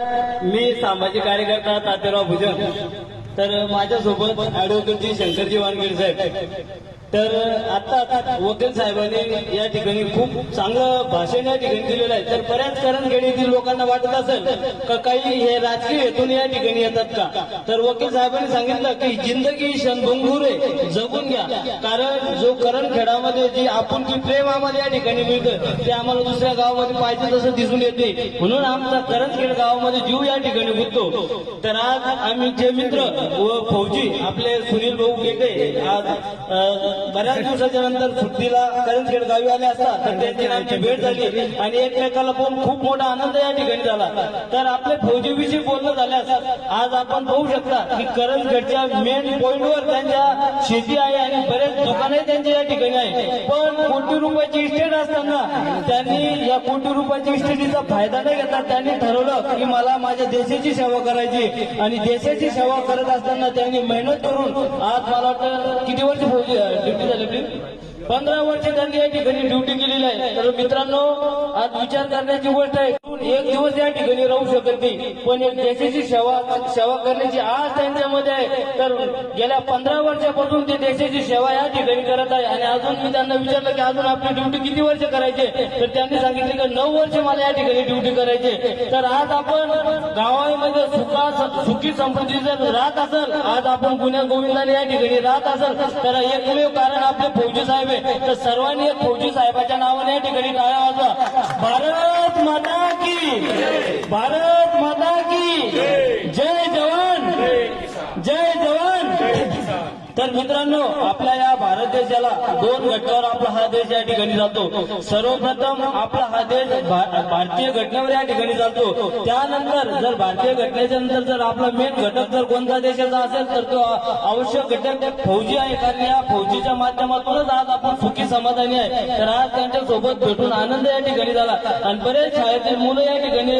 मी सामाजिक कार्यकर्ता तात्याराव भुजन तर माझ्यासोबत ऍडव्होकेटजी शंकरजी वानखेडे साहेब. तर आता वकील साहेबांनी या ठिकाणी खूप चांगलं भाषण या ठिकाणी दिलेलं आहे. तर बऱ्याच करणखेड येथील लोकांना वाटत असेल का काही हे राजकीय हेतून या ठिकाणी येतात का? तर वकील साहेबांनी सांगितलं की जिंदगी क्षणभंगूर आहे जगून घ्या. कारण जो करणखेडामध्ये जी आपुलकी प्रेम आम्हाला या ठिकाणी मिळतं ते आम्हाला दुसऱ्या गावामध्ये पाहिजे तसं दिसून येत. नाही म्हणून आमचा करणखेड गावामध्ये जीव या ठिकाणी गुंततो. तर आज आम्ही जे मित्र व फौजी आपले सुनील भाऊ गेटे आज बऱ्याच दिवसाच्या नंतर सुट्टीला करंजखेड गावी आले असतात तर त्यांची आमची भेट झाली. आणि एकमेकाला पण खूप मोठा आनंद या ठिकाणी झाला. तर आपले फौजीविषयी बोलणं झाल्यास आज आपण पाहू शकता की करणखेडच्या मेन पॉइंटवर त्यांच्या शेती आहे आणि बरेच दुकानही त्यांच्या या ठिकाणी आहे. पण कोटी रुपयाची इस्टेट असताना त्यांनी या कोटी रुपयाची इस्टेटीचा फायदा नाही घेतला. त्यांनी ठरवलं की मला माझ्या देशाची सेवा करायची. आणि देशाची सेवा करत असताना त्यांनी मेहनत करून आज मला वाटतं किती वर्ष फौजी ड्युटी झाली आपली पंधरा वर्ष त्यांनी या ठिकाणी ड्युटी केलेली आहे. तर मित्रांनो आज विचार करण्याची गोष्ट आहे. एक दिवस या ठिकाणी राहू शकत नाही. पण एक देशाची सेवा सेवा करण्याची आज त्यांच्यामध्ये आहे. तर गेल्या पंधरा वर्षापासून ते देशाची सेवा या ठिकाणी करत आहे. आणि अजून मी त्यांना विचारलं की अजून आपली ड्युटी किती वर्ष करायचे? तर त्यांनी सांगितले की नऊ वर्ष मला या ठिकाणी ड्युटी करायचे. तर आज आपण गावामध्ये सुखा सुखी समृद्धी जर राहत असेल आज आपण गुन्ह्या गोविंदाने या ठिकाणी राहत असेल तर एकमेव कारण आपले फौजी साहेब आहे. तर सर्वांनी फौजी साहेबाच्या नावाने या ठिकाणी टाळ्या वाजवा. भारत माता की भारत माता की जय जवान जय जवान तर मित्रांनो आपल्या या भारत देशाला दोन घटकावर आपला हा देश या ठिकाणी जातो. सर्वप्रथम आपला हा देश भारतीय घटनेवर या ठिकाणी चालतो. त्यानंतर जर भारतीय घटनेच्या नंतर जर आपला मेन घटक जर कोणता देशाचा असेल तर तो आवश्यक घटक फौजी आहे. कारण या फौजीच्या माध्यमातूनच आज आपण सुखी समाधानी आहे. तर आज त्यांच्यासोबत भेटून आनंद या ठिकाणी झाला. आणि बरेच शाळेतील मुलं या ठिकाणी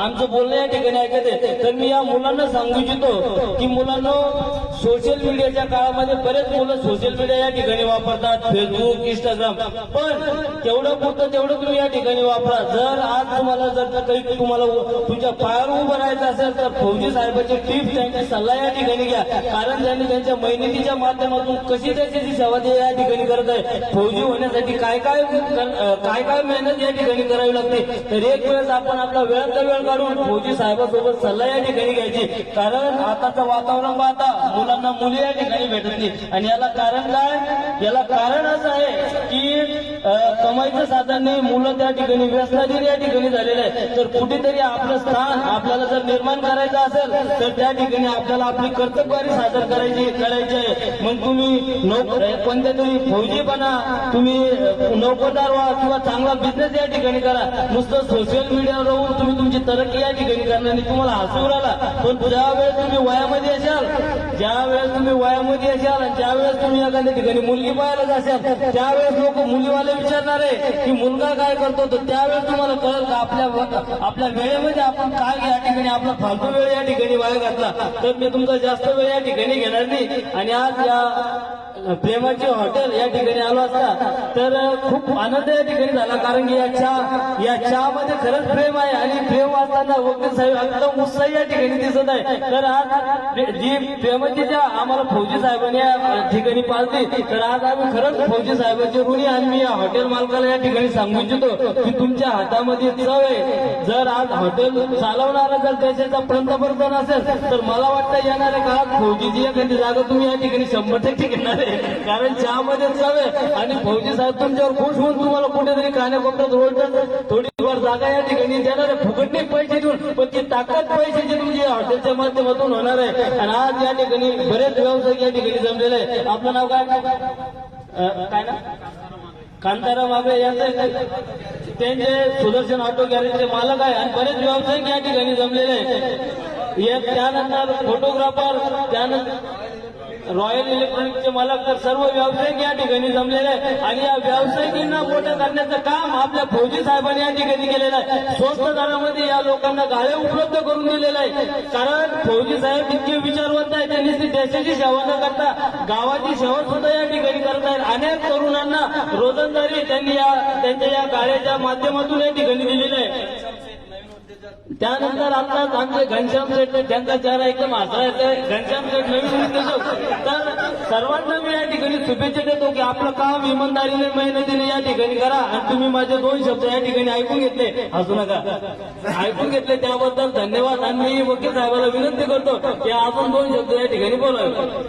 आमचं बोलणं या ठिकाणी ऐकते तर मी या मुलांना सांगू इच्छितो की मुलांना सोशल मीडियाच्या काळामध्ये बरेच मुलं सोशल मीडिया या ठिकाणी वापरतात. फेसबुक इंस्टाग्राम पण तेवढं पुरतं तेवढं तुम्ही या ठिकाणी वापरा. जर आज तुम्हाला जर काही तुम्हाला तुमच्या पायावर उभं राहायचं असेल तर फौजी साहेबांचे टिप्स त्यांचे सल्ला या ठिकाणी घ्या. कारण त्यांनी त्यांच्या मेहनतीच्या माध्यमातून कशी त्याची सेवा ते या ठिकाणी करत आहे. फौजी होण्यासाठी काय काय काय काय मेहनत या ठिकाणी करावी लागते? तर एक वेळेस आपण आपला वेळात वेळ काढून फौजी साहेबांसोबत सल्ला या ठिकाणी घ्यायची. कारण आताचं वातावरण पाहता मुलांना मुली या ठिकाणी भेटत नाही. आणि याला कारण काय? याला कारण असं आहे की कमाईचं साधन नाही मुलं त्या ठिकाणी व्यसनाधीन या ठिकाणी झालेलं आहे तर कुठेतरी आपलं स्थान आपल्याला जर निर्माण करायचं असेल तर त्या ठिकाणी आपल्याला आपली कर्तव्यवारी सादर करायची करायची आहे. मग तुम्ही नोकर कोणत्या तरी फौजी बना तुम्ही नोकरदार व्हा किंवा चांगला बिझनेस या ठिकाणी करा. नुसतं सोशल मीडियावर राहून तुम्ही तुमची तरक्की या ठिकाणी करणार आणि तुम्हाला हसू राहिला. पण ज्यावेळेस तुम्ही वयामध्ये असाल ज्या वेळेस तुम्ही वयामध्ये असाल ज्यावेळेस तुम्ही एखाद्या ठिकाणी मुलगी पाहायला जाशाल त्यावेळेस लोक मुलीवाले विचारणार आहे की मुलगा काय करतो तर त्यावेळेस तुम्हाला कळेल का आपल्या आपल्या वेळेमध्ये आपण काय या ठिकाणी आपला फालतू वेळ या ठिकाणी वाया घातला. तर मी तुमचा जास्त वेळ या ठिकाणी घेणार नाही. आणि आज या प्रेमाचे हॉटेल या ठिकाणी आलो असता तर खूप आनंद या ठिकाणी झाला. कारण की या चहा या चहामध्ये खरंच प्रेम आहे आणि प्रेम असताना वकील साहेब एकदम उत्साही या ठिकाणी दिसत आहे. तर आज जी प्रेमाची ज्या आम्हाला फौजी साहेबांनी या ठिकाणी पाळली तर आज आम्ही खरंच फौजी साहेबांची ऋणी आणि मी या हॉटेल मालकाला या ठिकाणी सांगू इच्छितो की तुमच्या हातामध्ये चव आहे. जर आज हॉटेल चालवणारा जर देशाचा पंतप्रधान असेल तर मला वाटतं येणाऱ्या काळात फौजीची एखादी जागा तुम्ही या ठिकाणी शंभर टक्के घेणार आहे. कारण चहामध्ये चव आणि फौजी साहेब तुमच्यावर खुश होऊन तुम्हाला कुठेतरी कान्याकोपऱ्यात ओळखतात थोडीफार जागा या ठिकाणी देणार फुकटने पैसे देऊन. पण ती ताकद पैशाची तुमची हॉटेलच्या माध्यमातून होणार आहे. आणि आज या ठिकाणी बरेच व्यावसायिक या ठिकाणी जमलेले आहे आपलं नाव काय? काय ना? कांताराम आबे यांचे त्यांचे सुदर्शन ऑटो गॅरेजचे मालक आहे. आणि बरेच व्यावसायिक या ठिकाणी जमलेले आहेत. त्यानंतर फोटोग्राफर त्यानंतर रॉयल इलेक्ट्रॉनिक्सचे मालक तर सर्व व्यावसायिक या ठिकाणी जमलेले आहे आणि या व्यावसायिकांना मोठं करण्याचं काम आपल्या फौजी साहेबांनी या ठिकाणी केलेलं आहे. स्वस्त दरामध्ये या लोकांना गाळे उपलब्ध करून दिलेलं आहे कारण फौजी साहेब इतके विचारवंत आहे त्यांनी देशाची सेवा न करता गावाची सेवा सुद्धा या ठिकाणी करत आहेत. अनेक तरुणांना रोजंदारी त्यांनी या त्यांच्या या गाड्याच्या माध्यमातून या ठिकाणी दिलेली आहे. त्यानंतर आता आमचे घनश्याम शेठ त्यांचा चेहरा एकदम हसरायचा आहे. घनश्याम शेठ नवीन उद्योजक तर सर्वांना मी या ठिकाणी शुभेच्छा देतो की आपलं काम इमानदारीने मेहनतीने या ठिकाणी करा आणि तुम्ही माझे दोन शब्द या ठिकाणी ऐकून घेतले. हसू नका. ऐकून घेतले त्याबद्दल धन्यवाद आणि मी वकील साहेबाला विनंती करतो की आपण दोन शब्द या ठिकाणी बोलावे.